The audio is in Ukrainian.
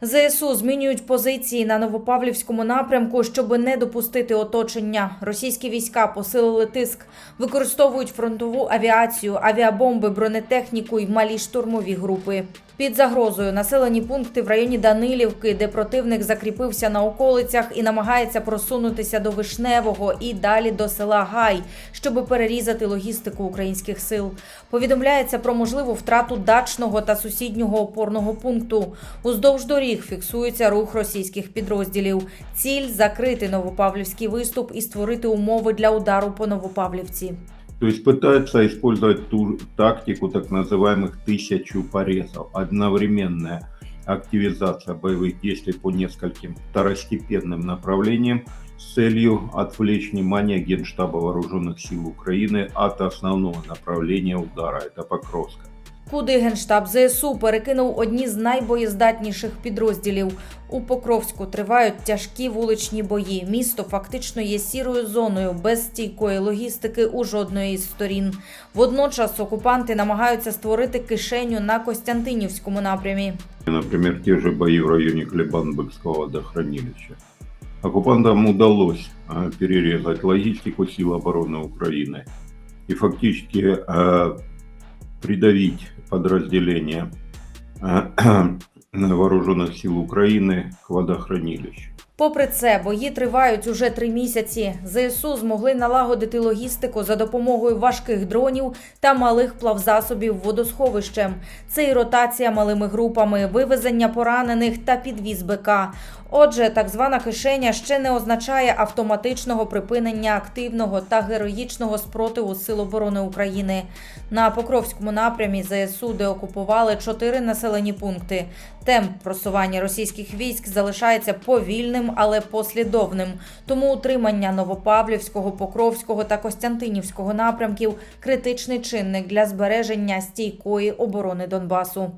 ЗСУ змінюють позиції на Новопавлівському напрямку, щоб не допустити оточення. Російські війська посилили тиск, використовують фронтову авіацію, авіабомби, бронетехніку і малі штурмові групи. Під загрозою населені пункти в районі Данилівки, де противник закріпився на околицях і намагається просунутися до Вишневого і далі до села Гай, щоб перерізати логістику українських сил. Повідомляється про можливу втрату дачного та сусіднього опорного пункту. Уздовж доріг фіксується рух російських підрозділів. Ціль закрити Новопавлівський виступ і створити умови для удару по Новопавлівці. То есть пытаются использовать ту тактику так называемых тысячу порезов. Одновременная активизация боевых действий по нескольким второстепенным направлениям с целью отвлечь внимание Генштаба Вооруженных сил Украины от основного направления удара, это Покровска. Куди генштаб ЗСУ перекинув одні з найбоєздатніших підрозділів. У Покровську тривають тяжкі вуличні бої. Місто фактично є сірою зоною без стійкої логістики у жодної із сторін. Водночас окупанти намагаються створити кишеню на Костянтинівському напрямі. Например, те же бои в районе Клебан-Быкского водохранилища. Оккупантам удалось э, перерезать логистику сил обороны Украины и фактически э, придавить подразделения э, вооруженных сил Украины к водохранилищу. Попри це, бої тривають уже три місяці. ЗСУ змогли налагодити логістику за допомогою важких дронів та малих плавзасобів водосховищем. Це і ротація малими групами, вивезення поранених та підвіз БК. Отже, так звана кишеня ще не означає автоматичного припинення активного та героїчного спротиву Сил оборони України. На Покровському напрямі ЗСУ деокупували чотири населені пункти. Темп просування російських військ залишається повільним, але послідовним. Тому утримання Новопавлівського, Покровського та Костянтинівського напрямків критичний чинник для збереження стійкої оборони Донбасу.